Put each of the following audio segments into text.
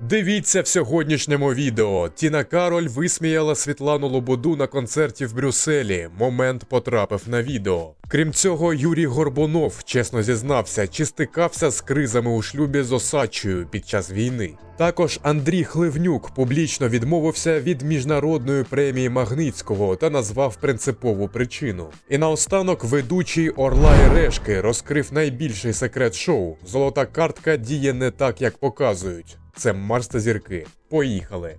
Дивіться в сьогоднішньому відео. Тіна Кароль висміяла Світлану Лободу на концерті в Брюсселі. Момент потрапив на відео. Крім цього, Юрій Горбунов чесно зізнався, чи стикався з кризами у шлюбі з Осадчою під час війни. Також Андрій Хливнюк публічно відмовився від міжнародної премії Магнитського та назвав принципову причину. І наостанок ведучий Орла і Решки розкрив найбільший секрет шоу: золота картка діє не так, як показують. Це Марс та зірки. Поїхали.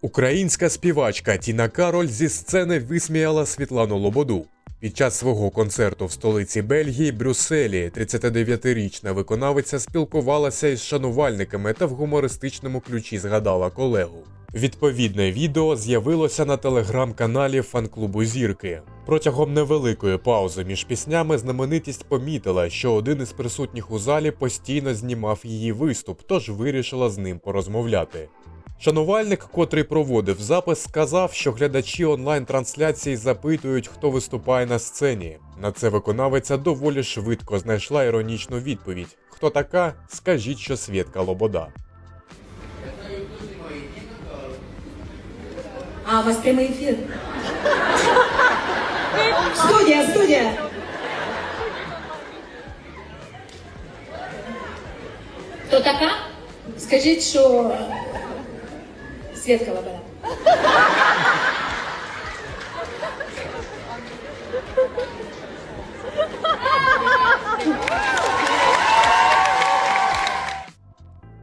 Українська співачка Тіна Кароль зі сцени висміяла Світлану Лободу. Під час свого концерту в столиці Бельгії Брюсселі 39-річна виконавиця спілкувалася із шанувальниками та в гумористичному ключі згадала колегу. Відповідне відео з'явилося на телеграм-каналі фан-клубу Зірки. Протягом невеликої паузи між піснями знаменитість помітила, що один із присутніх у залі постійно знімав її виступ, тож вирішила з ним порозмовляти. Шанувальник, котрий проводив запис, сказав, що глядачі онлайн-трансляції запитують, хто виступає на сцені. На це виконавиця доволі швидко знайшла іронічну відповідь: Хто така? Скажіть, що Свєтка Лобода. А, у вас прямий ефір. Студія, студія. Хто така? Скажіть, що Свідка Лобода.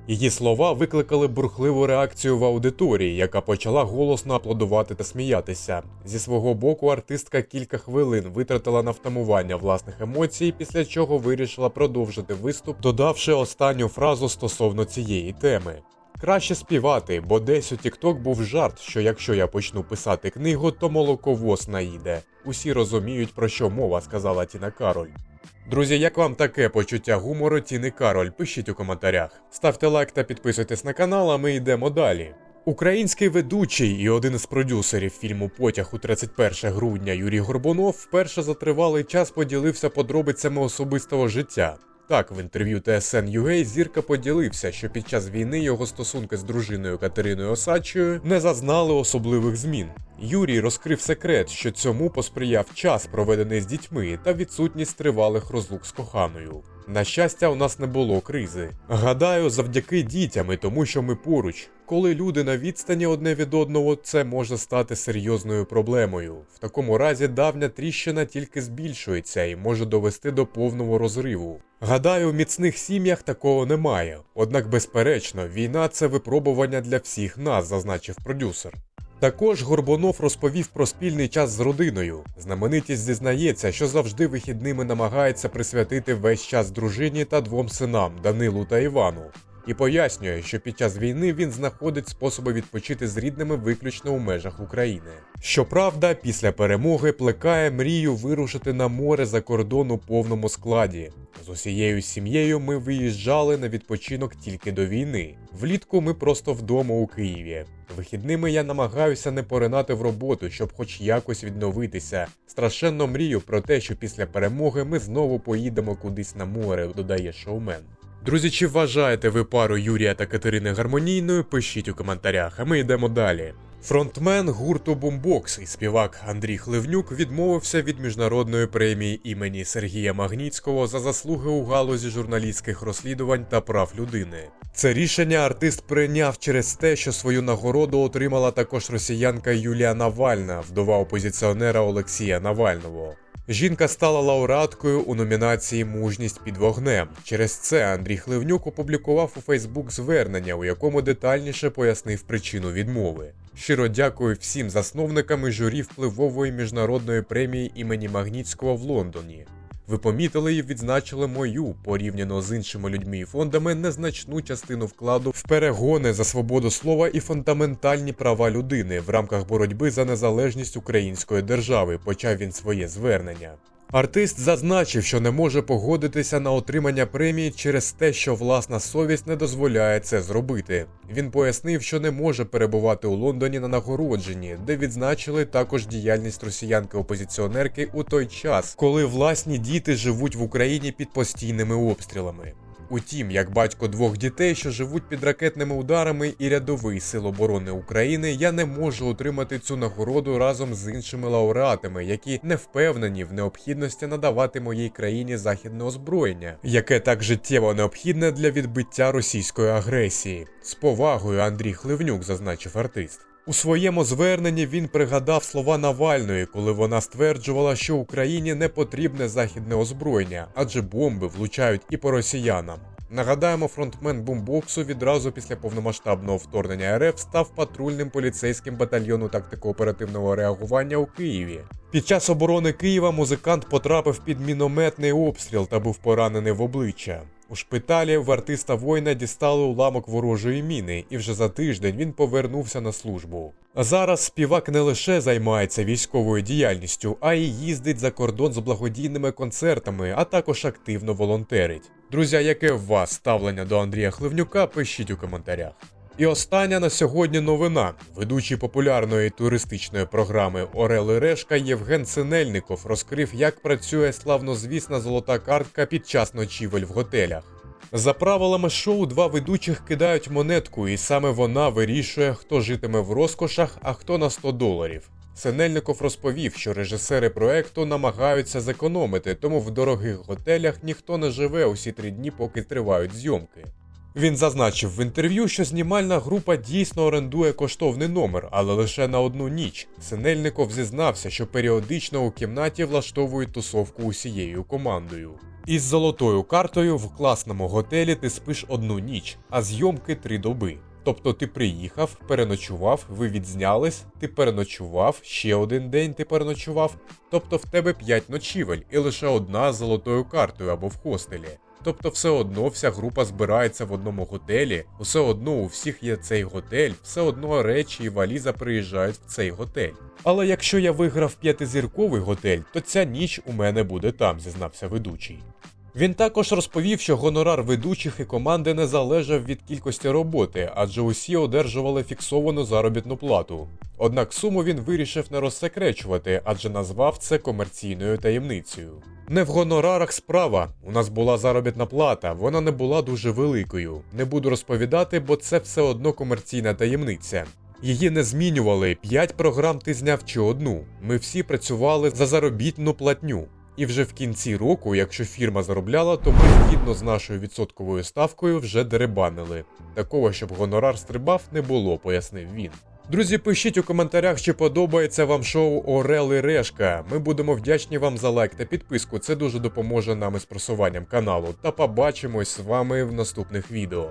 Її слова викликали бурхливу реакцію в аудиторії, яка почала голосно аплодувати та сміятися. Зі свого боку, артистка кілька хвилин витратила на втамування власних емоцій, після чого вирішила продовжити виступ, додавши останню фразу стосовно цієї теми. Краще співати, бо десь у TikTok був жарт, що якщо я почну писати книгу, то молоковоз наїде. Усі розуміють, про що мова, сказала Тіна Кароль. Друзі, як вам таке почуття гумору Тіни Кароль? Пишіть у коментарях. Ставте лайк та підписуйтесь на канал, а ми йдемо далі. Український ведучий і один із продюсерів фільму Потяг у 31 грудня Юрій Горбунов вперше за тривалий час поділився подробицями особистого життя. Так, в інтерв'ю TSN.ua зірка поділився, що під час війни його стосунки з дружиною Катериною Осадчою не зазнали особливих змін. Юрій розкрив секрет, що цьому посприяв час, проведений з дітьми, та відсутність тривалих розлук з коханою. На щастя, у нас не було кризи. Гадаю, завдяки дітям і тому, що ми поруч. Коли люди на відстані одне від одного, це може стати серйозною проблемою. В такому разі давня тріщина тільки збільшується і може довести до повного розриву. Гадаю, в міцних сім'ях такого немає. Однак, безперечно, війна це випробування для всіх нас, зазначив продюсер. Також Горбунов розповів про спільний час з родиною. Знаменитість зізнається, що завжди вихідними намагається присвятити весь час дружині та двом синам Данилу та Івану. І пояснює, що під час війни він знаходить способи відпочити з рідними виключно у межах України. Щоправда, після перемоги плекає мрію вирушити на море за кордон у повному складі. З усією сім'єю ми виїжджали на відпочинок тільки до війни. Влітку ми просто вдома у Києві. Вихідними я намагаюся не поринати в роботу, щоб хоч якось відновитися. Страшенно мрію про те, що після перемоги ми знову поїдемо кудись на море, додає шоумен. Друзі, чи вважаєте ви пару Юрія та Катерини гармонійною? Пишіть у коментарях, а ми йдемо далі. Фронтмен гурту Бумбокс і співак Андрій Хливнюк відмовився від міжнародної премії імені Сергія Магніцького за заслуги у галузі журналістських розслідувань та прав людини. Це рішення артист прийняв через те, що свою нагороду отримала також росіянка Юлія Навальна, вдова опозиціонера Олексія Навального. Жінка стала лауреаткою у номінації Мужність під вогнем. Через це Андрій Хливнюк опублікував у Фейсбук звернення, у якому детальніше пояснив причину відмови. Щиро дякую всім засновникам і журі впливової міжнародної премії імені Магнітського в Лондоні. Ви помітили і відзначили мою порівняно з іншими людьми і фондами незначну частину вкладу в перегони за свободу слова і фундаментальні права людини в рамках боротьби за незалежність української держави. Почав він своє звернення. Артист зазначив, що не може погодитися на отримання премії через те, що власна совість не дозволяє це зробити. Він пояснив, що не може перебувати у Лондоні на нагородженні, де відзначили також діяльність росіянки-опозиціонерки у той час, коли власні діти живуть в Україні під постійними обстрілами. Утім, як батько двох дітей, що живуть під ракетними ударами і рядовий сил оборони України, я не можу отримати цю нагороду разом з іншими лауреатами, які не впевнені в необхідності надавати моїй країні західне озброєння, яке так життєво необхідне для відбиття російської агресії. З повагою Андрій Хливнюк зазначив артист. У своєму зверненні він пригадав слова Навальної, коли вона стверджувала, що Україні не потрібне західне озброєння, адже бомби влучають і по росіянам. Нагадаємо, фронтмен бомбоксу відразу після повномасштабного вторгнення РФ став патрульним поліцейським батальйону тактико-оперативного реагування у Києві. Під час оборони Києва музикант потрапив під мінометний обстріл та був поранений в обличчя. У шпиталі в артиста воїна дістали уламок ворожої міни, і вже за тиждень він повернувся на службу. Зараз співак не лише займається військовою діяльністю, а й їздить за кордон з благодійними концертами, а також активно волонтерить. Друзі, яке у вас ставлення до Андрія Хливнюка, пишіть у коментарях. І остання на сьогодні новина. Ведучий популярної туристичної програми Орел і Решка Євген Синельников розкрив, як працює славнозвісна золота картка під час ночівель в готелях. За правилами шоу, два ведучих кидають монетку, і саме вона вирішує, хто житиме в розкошах, а хто на 100 доларів. Синельников розповів, що режисери проекту намагаються зекономити, тому в дорогих готелях ніхто не живе усі три дні, поки тривають зйомки. Він зазначив в інтерв'ю, що знімальна група дійсно орендує коштовний номер, але лише на одну ніч. Синельников зізнався, що періодично у кімнаті влаштовують тусовку усією командою. Із золотою картою в класному готелі ти спиш одну ніч, а зйомки три доби. Тобто ти приїхав, переночував, ви відзнялись, ти переночував, ще один день ти переночував. Тобто в тебе 5 ночівель і лише одна з золотою картою або в хостелі. Тобто все одно вся група збирається в одному готелі, все одно у всіх є цей готель, все одно речі і валіза приїжджають в цей готель. Але якщо я виграв п'ятизірковий готель, то ця ніч у мене буде там, зізнався ведучий. Він також розповів, що гонорар ведучих і команди не залежав від кількості роботи, адже усі одержували фіксовану заробітну плату. Однак суму він вирішив не розсекречувати, адже назвав це комерційною таємницею. Не в гонорарах справа. У нас була заробітна плата, вона не була дуже великою. Не буду розповідати, бо це все одно комерційна таємниця. Її не змінювали, 5 програм ти зняв чи одну. Ми всі працювали за заробітну платню. І вже в кінці року, якщо фірма заробляла, то ми згідно з нашою відсотковою ставкою вже деребанили. Такого, щоб гонорар стрибав, не було, пояснив він. Друзі, пишіть у коментарях, чи подобається вам шоу Орел і Решка. Ми будемо вдячні вам за лайк та підписку. Це дуже допоможе нам із просуванням каналу. Та побачимось з вами в наступних відео.